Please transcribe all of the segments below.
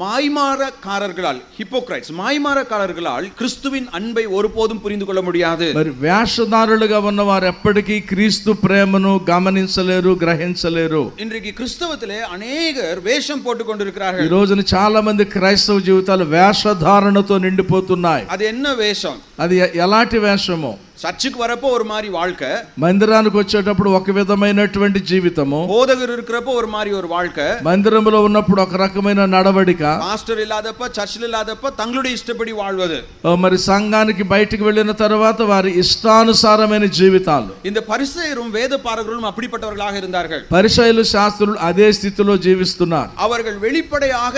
மாய்மாரக்காரர்களால் hypocrites மாய்மாரக்காரர்களால் கிறிஸ்துவின் அன்பை ஒருபோதும் புரிந்து கொள்ள முடியாது మరి వేషధారులుగా ఉన్నవారు ఎప్పటికీ క్రీస్తు ప్రేమను గమనించలేరు గ్రహించలేరు இன்றைக்கு கிறிஸ்தவத்திலே அநேகர் வேஷம் போட்டுக் ఈ கொண்டிருக்கிறார்கள் రోజున చాలా మంది క్రైస్తవ జీవితాలు వేషధారణతో నిండిపోతున్నాయి அது என்ன வேஷம் అది ఎ- ఎలాంటి వేషము சர்ச்சுக்கு வரப்போ ஒரு மாதிரி வாழ்க்கை మందిరానికి వచ్చేటప్పుడు ఒక విధమైనటువంటి జీవితము போதகர் இருக்கிறப்போ ஒரு மாதிரி ஒரு வாழ்க்கை మందిరంలో ఉన్నప్పుడు ఒక రకమైన నడవడిక பாஸ்டர் இல்லாதப்ப சர்ச்சில் இல்லாதப்ப தங்களுடைய இஷ்டப்படி வாழ்வது ఆ, మరి సంఘానికి బయటికి వెళ్ళిన తర్వాత వారి ఇష్టానుసారమైన జీవితాలు இந்த பரிசேயரும் வேத பாரகர்களும் அப்படிப்பட்டவர்களாக இருந்தார்கள் పరిచయలు శాస్త్రులు అదే స్థితిలో జీవిస్తున్నారు அவர்கள் வெளிப்படையாக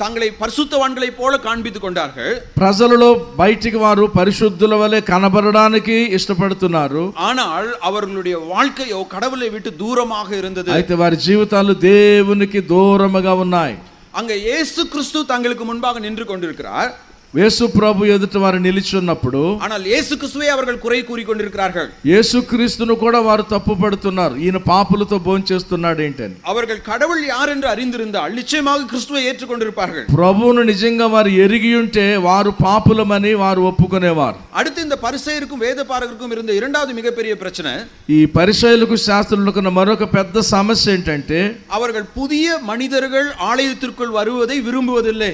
தங்களை பரிசுத்தவான்களைப் போல காண்பித்துக் கொண்டார்கள் ప్రజలలో బయటికి వారు పరిశుద్ధుల వలె కనబడడానికి ఇష్టపడుతున్నారు ஆனால் அவர்களுடைய வாழ்க்கையோ கடவுளை விட்டு தூரமாக இருந்தது అయితే వారి జీవితాలు దేవునికి దూరముగా ఉన్నాయి அங்க இயேசு கிறிஸ்து தங்களுக்கு முன்பாக நின்று கொண்டிருக்கிறார் యేసు ప్రభు ఎదుట వారు నిలిచున్నప్పుడు ஆனால் இயேசு கிறிஸ்துவை அவர்கள் குறை கூறி கொண்டிருக்கிறார்கள் యేసుక్రీస్తును కూడా వారు తప్పు పడుతున్నారు ఈయన పాపులతో భోంచేస్తున్నాడు ఏంటని அவர்கள் கடவுள் யார் என்று அறிந்திருந்தால் நிச்சயமாக கிறிஸ்துவை ஏற்றுக்கொண்டிருப்பார்கள் ప్రభువును నిజంగా వారు ఎరిగి ఉంటే వారు పాపులమని వారు ఒప్పుకునేవారు அடுத்து இந்த பரிசேயருக்கும் வேத பாரகருக்கும் இருந்த இரண்டாவது மிகப்பெரிய பிரச்சனை ఈ పరిచయలకు శాస్త్రులకు ఉన్న మరొక పెద్ద సమస్య ఏంటంటే அவர்கள் புதிய மனிதர்கள் ஆலயத்திற்குள் வருவதை விரும்புவதில்லை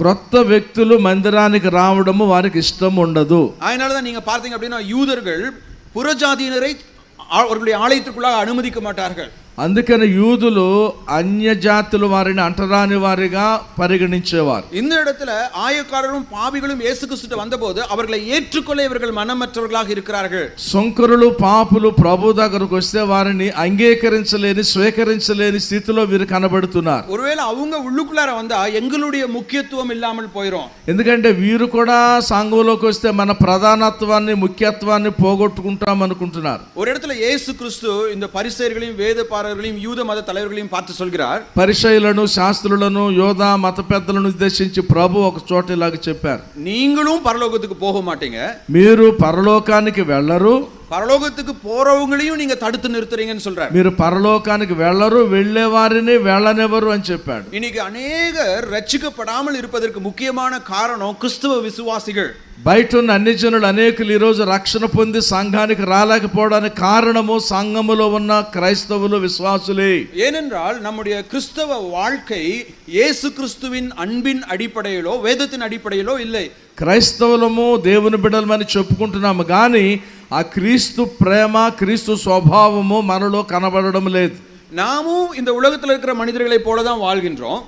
క్రొత్త వ్యక్తులు మందిరానికి రావడము వారికి ఇష్టం ఉండదు அதனால தான் நீங்க பார்த்தீங்க அப்படின்னா யூதர்கள் புறஜாதியினரை ஆ- அவர்களுடைய ஆலயத்திற்குள்ளாக அனுமதிக்க மாட்டார்கள் అందుకని యూదులు అన్య జాతుల వారిని అంటరాని వారిగా పరిగణించేవారు இந்த இடத்துல ஆயக்காரரும் பாவிகளும் இயேசு கிறிஸ்துட்ட வந்தபோது அவர்களை ஏற்றுக்கொள்ள இவர்கள் மனமற்றவர்களாக இருக்கிறார்கள் శంకరులు పాపులు ప్రభు దగ్గరకు వస్తే వారిని అంగీకరించలేని స్వీకరించలేని స్థితిలో వీరు కనబడుతున్నారు ஒருவேளை அவங்க உள்ளுக்குள்ளார வந்தா எங்களுடைய முக்கியத்துவம் இல்லாமல் போயிடும் ఎందుకంటే వీరు కూడా సంఘంలోకి వస్తే మన ప్రధానత్వాన్ని ముఖ్యత్వాన్ని పోగొట్టుకుంటాం అనుకుంటున్నారు ஒரு இடத்துல இயேசு கிறிஸ்து இந்த பரிசேயர்களையும் வேத பாரகர்களையும் யூத மத தலைவர்களையும் பார்த்து சொல்கிறார் పరిచయులను శాస్త్రులను యోధా మత పెద్దలను ఉద్దేశించి ప్రభు ఒక చోట ఇలాగ చెప్పారు நீங்களும் பரலோகத்துக்கு போக மாட்டீங்க మీరు పరలోకానికి వెళ్ళరు பரலோகத்துக்கு போறவங்களையும் நீங்க தடுத்து நிறுத்துறீங்கன்னு சொல்றார் మీరు పరలోకానికి వెళ్ళరు వెళ్ళే వారిని వెళ్ళనివ్వరు అని చెప్పాడు இன்னைக்கு அநேகர் ரட்சிக்கப்படாமல் இருப்பதற்கு முக்கியமான காரணம் கிறிஸ்துவ விசுவாசிகள் బయట ఉన్న అన్ని జనులు అనేకులు ఈరోజు రక్షణ పొంది సంఘానికి రాలేకపోవడానికి కారణము సంఘములో ఉన్న క్రైస్తవులు విశ్వాసులే ஏனென்றால் நம்முடைய கிறிஸ்தவ வாழ்க்கை இயேசு கிறிஸ்துவின் அன்பின் அடிப்படையிலோ வேதத்தின் அடிப்படையிலோ இல்லை క్రైస్తవులము దేవుని బిడ్డలమని చెప్పుకుంటున్నాము కానీ ఆ క్రీస్తు ప్రేమ క్రీస్తు స్వభావము మనలో కనబడడం లేదు நாமும் இந்த உலகத்தில் இருக்கிற மனிதர்களைப் போல தான் வாழ்கின்றோம்